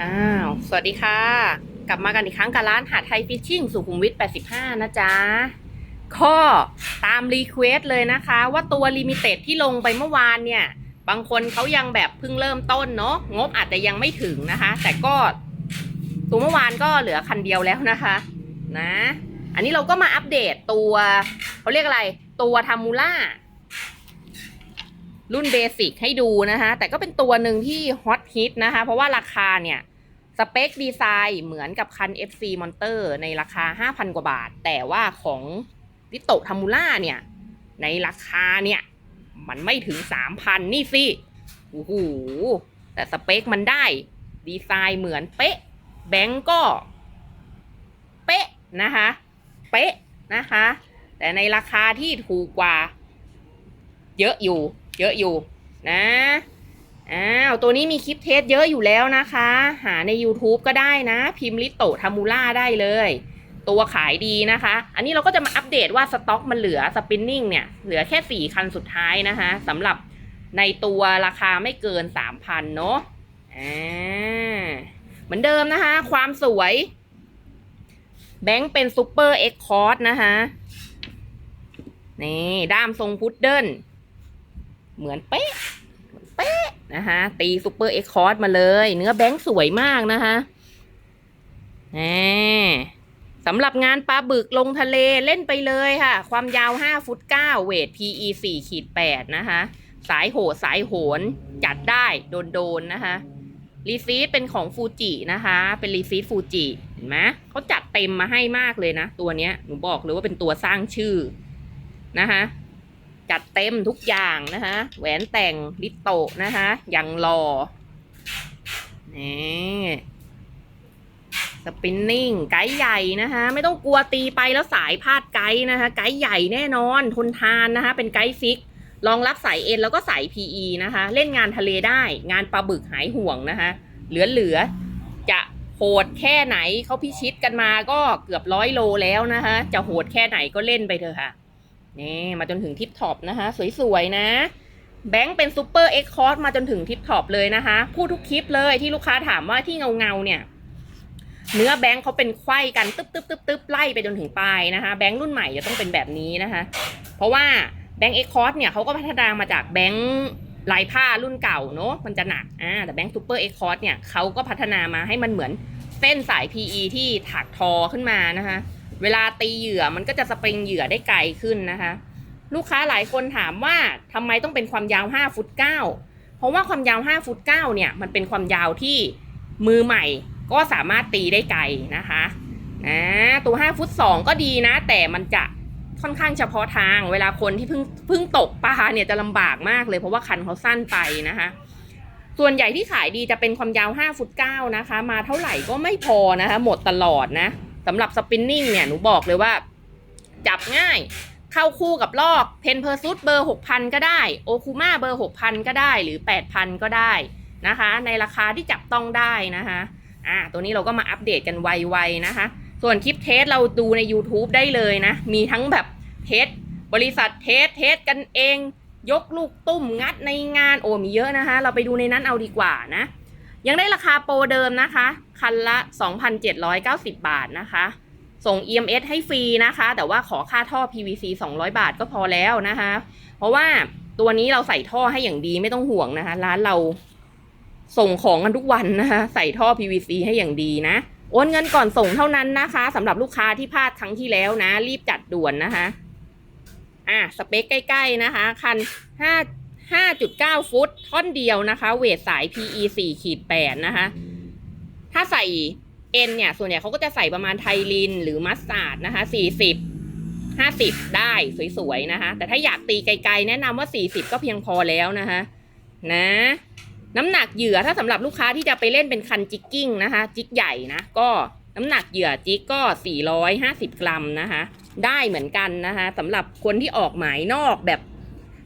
อ้าว สวัสดีค่ะ กลับมากันอีกครั้งกับร้านหาดไทยฟิชชิ่งสุขุมวิท 85 นะจ๊ะ ข้อตามรีเควสเลยนะคะ ว่าตัวลิมิเต็ดที่ลงไปเมื่อวานเนี่ย บางคนเขายังแบบเพิ่งเริ่มต้นเนาะงบอาจจะยังไม่ถึงนะคะ แต่ก็ตัวเมื่อวานก็เหลือคันเดียวแล้วนะคะ นะ อันนี้เราก็มาอัปเดตตัวเขาเรียกอะไร ตัวทามูล่ารุ่นเบสิกให้ดูนะคะ แต่ก็เป็นตัวหนึ่งที่ฮอตฮิตนะคะ เพราะว่าราคาเนี่ย สเปคดีไซน์เหมือนกับคัน FC Monster ในราคา 5,000 กว่าบาท แต่ว่าของลิโตทามูล่าเนี่ย ในราคาเนี่ย มันไม่ถึง 3,000 นี่สิโอ้โหแต่สเปคมันได้ ดีไซน์เหมือนเป๊ะ แบงก์ก็ เป๊ะนะคะ เป๊ะนะคะ แต่ในราคาที่ถูกกว่า เยอะอยู่ เยอะอยู่นะ อ้าว ตัวนี้มีคลิปเทสเยอะอยู่แล้วนะคะ หาใน YouTube ก็ได้นะ พิมพ์ลิโตทามูล่าได้เลย ตัวขายดีนะคะ อันนี้เราก็จะมาอัปเดตว่าสต็อกมันเหลือสปินนิ่งเนี่ย เหลือแค่ 4 คันสุดท้ายนะคะสำหรับในตัวราคาไม่เกิน 3,000 เนาะอ่าเหมือนเดิมนะคะ ความสวย แบงค์เป็นซูเปอร์เอ็กคอร์ดนะคะนี่ ด้ามทรงพุดเดิ้ลเหมือนเป๊ะ เป๊ะนะคะตีซูเปอร์เอ็กคอร์ดมาเลย เนื้อแบงค์สวยมากนะคะนี่สำหรับงานปลาบึกลงทะเลเล่นไปเลยค่ะ ความยาว 5 ฟุต 9 เวท PE 4ขีด8นะคะ สายโหดสายโหน จัดได้โดนโดนๆนะคะ รีซีดเป็นของฟูจินะคะ เป็นรีซีดฟูจิเห็นไหมเขาจัดเต็มมาให้มากเลยนะ ตัวเนี้ยหนูบอกเลยว่าเป็นตัวสร้างชื่อนะคะ จัดเต็มทุกอย่างนะคะแหวนแต่งลิโตะนะคะอย่างหล่อนี่สปินนิ่งไกด์ใหญ่นะคะไม่ต้องกลัวตีไปแล้วสายพาดไกด์นะคะไกด์ใหญ่แน่นอนทนทานนะคะเป็นไกด์ฟิกรองรับสายเอ็นแล้วก็สาย PE นะคะ เล่นงานทะเลได้งานปลาบึกหายห่วงนะคะ เหลือเหลือๆจะโหดแค่ไหนเขาพิชิตกันมาก็เกือบร้อยโลแล้วนะคะ จะโหดแค่ไหนก็เล่นไปเถอะค่ะ นี่มาจนถึงทิปท็อปนะคะ สวยๆนะ แบงค์เป็นซูเปอร์เอ็กคอร์สมาจนถึงทิปท็อปเลยนะคะ พูดทุกคลิปเลยที่ลูกค้าถามว่าที่เงาเงาๆเนี่ยเนื้อแบงค์เขาเป็นไข้กันตึ๊บตึ๊บตึ๊บตึ๊บไล่ไปจนถึงปลายนะคะ แบงค์รุ่นใหม่จะต้องเป็นแบบนี้นะคะ เพราะว่าแบงค์เอ็กคอร์สเนี่ยเขาก็พัฒนามาจากแบงค์ลายผ้ารุ่นเก่าเนอะมันจะหนักอ่าแต่แบงค์ซูเปอร์เอ็กคอร์สเนี่ยเขาก็พัฒนามาให้มันเหมือนเส้นสาย PE ที่ถักทอขึ้นมานะคะ เวลาตีเหยื่อมันก็จะสปริงเหยื่อได้ไกลขึ้นนะคะ ลูกค้าหลายคนถามว่าทำไมต้องเป็นความยาว5ฟุต9เพราะว่าความยาว5ฟุต9เนี่ยมันเป็นความยาวที่มือใหม่ก็สามารถตีได้ไกลนะคะนะตัว5ฟุต2ก็ดีนะ แต่มันจะค่อนข้างเฉพาะทาง เวลาคนที่เพิ่งเพิ่งตกปลาเนี่ยจะลำบากมากเลยเพราะว่าคันเขาสั้นไปนะคะส่วนใหญ่ที่ขายดีจะเป็นความยาว5ฟุต9นะคะ มาเท่าไหร่ก็ไม่พอนะคะ หมดตลอดนะ สำหรับสปินนิ่งเนี่ยหนูบอกเลยว่า จับง่ายเข้าคู่กับลอกเพนเพอร์ซุดเบอร์ 6,000 ก็ได้ โอคูมาเบอร์ 6,000 ก็ได้หรือ 8,000 ก็ได้นะคะ ในราคาที่จับต้องได้นะคะอ่าตัวนี้เราก็มาอัปเดตกันไวๆนะคะ ส่วนคลิปเทสเราดูใน YouTube ได้เลยนะ มีทั้งแบบเทสบริษัทเทสเทสกันเอง ยกลูกตุ้มงัดในงานโอ้มีเยอะนะคะ เราไปดูในนั้นเอาดีกว่านะ ยังได้ราคาโปรเดิมนะคะ คันละ 2,790 บาทนะคะ ส่ง EMS ให้ฟรีนะคะ แต่ว่าขอค่าท่อ PVC 200 บาทก็พอแล้วนะคะ เพราะว่าตัวนี้เราใส่ท่อให้อย่างดีไม่ต้องห่วงนะคะ ร้านเราส่งของกันทุกวันนะคะ ใส่ท่อ PVC ให้อย่างดีนะ โอนเงินก่อนส่งเท่านั้นนะคะสำหรับลูกค้าที่พลาดครั้งที่แล้วนะ รีบจัดด่วนนะคะ อะสเปคใกล้ ๆนะคะ คัน5 5.9 ฟุต ท่อนเดียวนะคะ เวทสาย PE 4ขีด8นะคะ ถ้าใส่เอ็นเนี่ย ส่วนใหญ่เขาก็จะใส่ประมาณไทลิน หรือมัสตาร์ดนะคะ 40 50 ได้สวยๆนะคะ แต่ถ้าอยากตีไกลๆ แนะนำว่า 40 ก็เพียงพอแล้วนะคะนะน้ำหนักเหยื่อถ้าสำหรับลูกค้าที่จะไปเล่นเป็นคันจิกกิ้งนะคะ จิกใหญ่นะ ก็น้ำหนักเหยื่อจิกก็ 450 กรัมนะคะ ได้เหมือนกันนะคะสำหรับคนที่ออกหมายนอกแบบ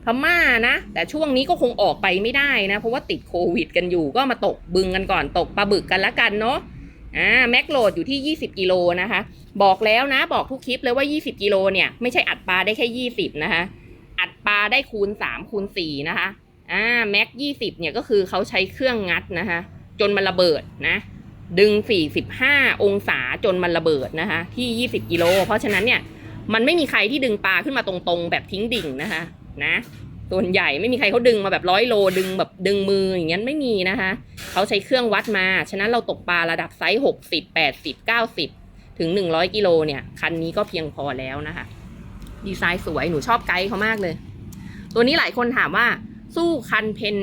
พม่านะ แต่ช่วงนี้ก็คงออกไปไม่ได้นะ เพราะว่าติดโควิดกันอยู่ก็มาตกบึงกันก่อนตกปลาบึกกันละกันเนาะอ่าแม็กโหลดอยู่ที่ 20 กิโลนะคะ บอกแล้วนะบอกทุกคลิปเลยว่า 20 กิโลเนี่ยไม่ใช่อัดปลาได้แค่ 20 นะคะ อัดปลาได้คูณ 3 คูณ 4 นะคะอ่าแม็ก 20 เนี่ยก็คือเขาใช้เครื่องงัดนะคะ จนมันระเบิดนะดึง 45 องศาจนมันระเบิดนะคะที่ 20 กิโล เพราะฉะนั้นเนี่ยมันไม่มีใครที่ดึงปลาขึ้นมาตรงๆ แบบทิ้งดิ่งนะคะ นะส่วนใหญ่ไม่มีใครเขาดึงมาแบบร้อยโลดึงแบบดึงมืออย่างนั้นไม่มีนะคะเขาใช้เครื่องวัดมา ฉะนั้นเราตกปลาระดับไซส์60 80 90ถึง100กิโลเนี่ย คันนี้ก็เพียงพอแล้วนะคะ ดีไซน์สวยหนูชอบไกด์เขามากเลย ตัวนี้หลายคนถามว่าสู้คันเพน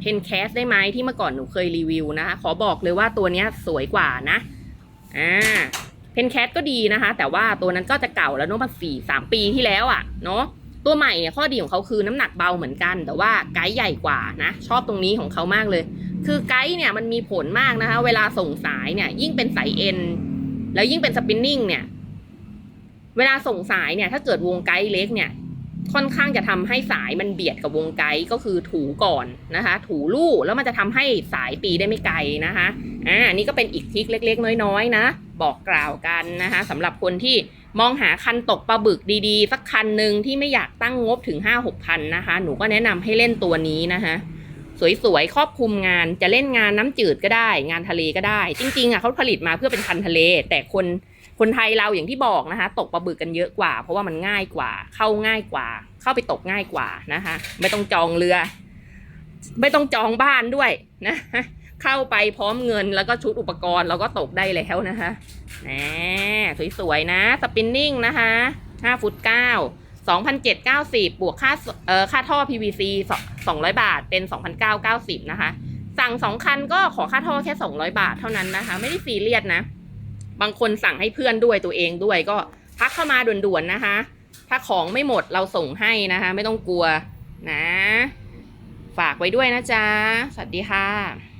เพนแคสได้ไหมที่เมื่อก่อนหนูเคยรีวิวนะคะ ขอบอกเลยว่าตัวนี้สวยกว่านะอ่าเพนแคสก็ดีนะคะ แต่ว่าตัวนั้นก็จะเก่าแล้วเนาะมาสี่สามปีที่แล้วอะ่ะเนาะ ตัวใหม่เนี่ยข้อดีของเขาคือน้ำหนักเบาเหมือนกัน แต่ว่าไกด์ใหญ่กว่านะชอบตรงนี้ของเขามากเลย คือไกด์เนี่ยมันมีผลมากนะคะ เวลาส่งสายเนี่ย ยิ่งเป็นสายเอ็นแล้วยิ่งเป็นสปินนิ่งเนี่ย เวลาส่งสายเนี่ย ถ้าเกิดวงไกด์เล็กเนี่ย ค่อนข้างจะทำให้สายมันเบียดกับวงไกด์ก็คือถูก่อนนะคะ ถูลู่แล้วมันจะทำให้สายตีได้ไม่ไกลนะคะอ่านี่ก็เป็นอีกทิคเล็ก ๆ น้อยๆนะบอกกล่าวกันนะคะสำหรับคนที่ มองหาคันตกปลาบึกดีๆ สักคันหนึ่งที่ไม่อยากตั้งงบถึง5 6พันนะคะ หนูก็แนะนำให้เล่นตัวนี้นะคะสวยๆครอบคลุมงานจะเล่นงานน้ำจืดก็ได้ งานทะเลก็ได้ จริงๆอะเขาผลิตมาเพื่อเป็นคันทะเล แต่คนคนไทยเราอย่างที่บอกนะคะ ตกปลาบึกกันเยอะกว่า เพราะว่ามันง่ายกว่า เข้าง่ายกว่า เข้าไปตกง่ายกว่านะคะ ไม่ต้องจองเรือ ไม่ต้องจองบ้านด้วยนะเข้าไปพร้อมเงินแล้วก็ชุดอุปกรณ์เราก็ตกได้แล้วนะคะแหม สวยๆนะ สปินนิ่งนะคะ5ฟุต9 2,790บวกค่าเอ่อค่าท่อ PVC 200บาทเป็น2,990นะคะ สั่งสองคันก็ขอค่าท่อแค่200บาทเท่านั้นนะคะ ไม่ได้ซีเรียสนะ บางคนสั่งให้เพื่อนด้วยตัวเองด้วยก็ทักเข้ามาด่วนๆนะคะ ถ้าของไม่หมดเราส่งให้นะคะ ไม่ต้องกลัวนะ ฝากไว้ด้วยนะจ๊ะ สวัสดีค่ะ